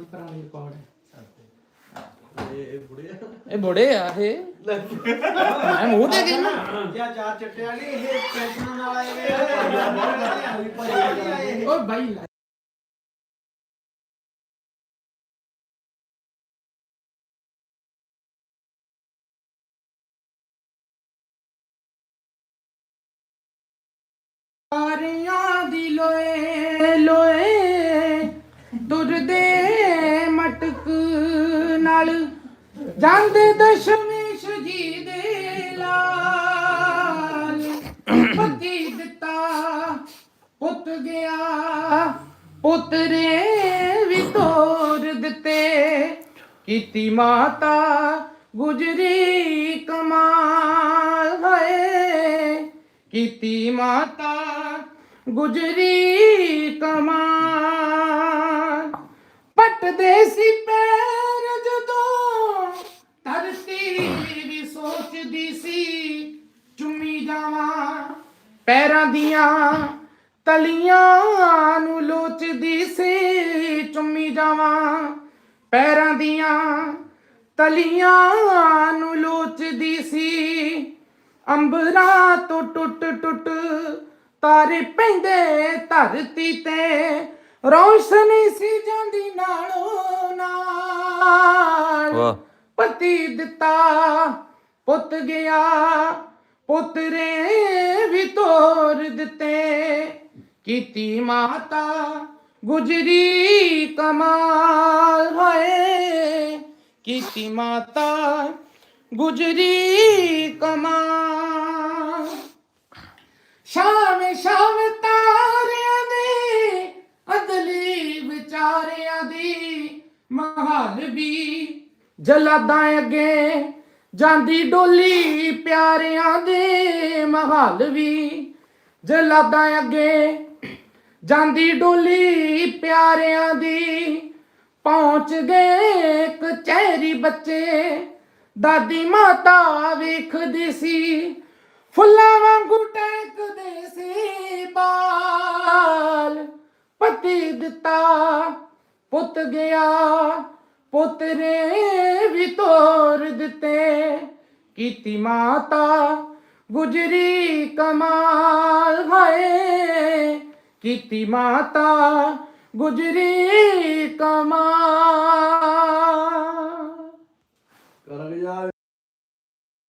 ਦੀ ਪੁਰਾਣੀ ਰਿਕਾਰਡ ਹੈ ਇਹ ਬੁੜੇ ਇਹ ਬੜੇ ਆ ਇਹ। ਮੈਂ ਮੂੰਹ ਤੇ ਕਹਿੰਦਾ ਜਾਂ ਚਾਰ ਚੱਟੇ ਵਾਲੀ ਇਹ ਪੈਨਸ਼ਨ ਨਾਲ ਆਏ ਵੇ ਓਏ ਬਾਈ ਲੈ। ਸਾਰਿਆਂ ਦੀ ਲੋਏ ਲੋਏ ਨਾਲ ਜਾਂਦੇ ਦਸ਼ਮੇਸ਼ ਜੀ ਦੇ ਲਾਲ। ਪਤੀ ਦਿੱਤਾ ਪੁੱਤ ਗਿਆ, ਪੁੱਤਰੇ ਵੀ ਤੋਰ ਦਿੱਤੇ। ਕੀਤੀ ਮਾਤਾ ਗੁਜਰੀ ਕਮਾਲ ਹੈ ਕੀਤੀ ਮਾਤਾ ਗੁਜਰੀ ਕਮਾਲ। ਪੱਟਦੇ ਸੀ ਪੈਰ ਜਦੋਂ ਧਰਤੀ ਵੀ ਸੋਚਦੀ ਸੀ, ਚੁੰਮੀ ਜਾਵਾਂ। ਪੈਰਾਂ ਦੀਆਂ ਤਲੀਆਂ ਨੂੰ ਲੋਚਦੀ ਸੀ, ਚੁੰਮੀ ਜਾਵਾਂ। ਪੈਰਾਂ ਦੀਆਂ ਤਲੀਆਂ ਨੂੰ ਲੋਚਦੀ ਸੀ, ਅੰਬਰਾਂ ਤੋਂ ਟੁੱਟ ਟੁੱਟ ਤਾਰੇ ਪੈਂਦੇ ਧਰਤੀ ਤੇ। ਰੌਸ਼ਨੀ ਸੀ ਜਾਂਦੀ ਨਾਲੋਂ ਨਾਲ। ਵਾਹ। ਪਤੀ ਦਿੱਤਾ, ਪੁੱਤ ਗਿਆ, ਪੁੱਤਰੇ ਵੀ ਤੋਰ ਦਿੱਤੇ। ਕੀਤੀ ਮਾਤਾ ਗੁਜਰੀ ਕਮਾਲ ਹੋਏ। ਕੀਤੀ ਮਾਤਾ ਗੁਜਰੀ ਕਮਾਲ। ਸ਼ਾਮ ਸ਼ਾਮ ਤਾਰਿਆਂ ਦੇ, ਅਦਲੀ ਵਿਚਾਰਿਆਂ ਦੀ ਮਹਾਲ ਵੀ ਜਲਾਦਾਂ ਅੱਗੇ ਜਾਂਦੀ ਡੋਲੀ ਪਿਆਰਿਆਂ ਦੇ ਮਹਾਲ ਵੀ। ਜਲਾਦਾਂ ਅੱਗੇ ਜਾਂਦੀ ਡੋਲੀ ਪਿਆਰਿਆਂ ਦੀ ਪਹੁੰਚ ਗਏ ਕਚਹਿਰੀ ਬੱਚੇ। ਦਾਦੀ ਮਾਤਾ ਵੇਖਦੀ ਸੀ, ਫੁੱਲਾਂ ਵਾਂਗੂ ਟੈਕਦੇ ਸੀ ਬਾਲ। ਪਤੀ ਦਿੱਤਾ ਪੁੱਤ ਗਿਆ ਪੁੱਤਰੇ ਵੀ ਤੋਰ ਦਿੱਤੇ। ਕੀਤੀ ਮਾਤਾ ਗੁਜਰੀ ਕਮਾਲ ਹੈ ਕੀਤੀ ਮਾਤਾ ਗੁਜਰੀ ਕਮਾਲ।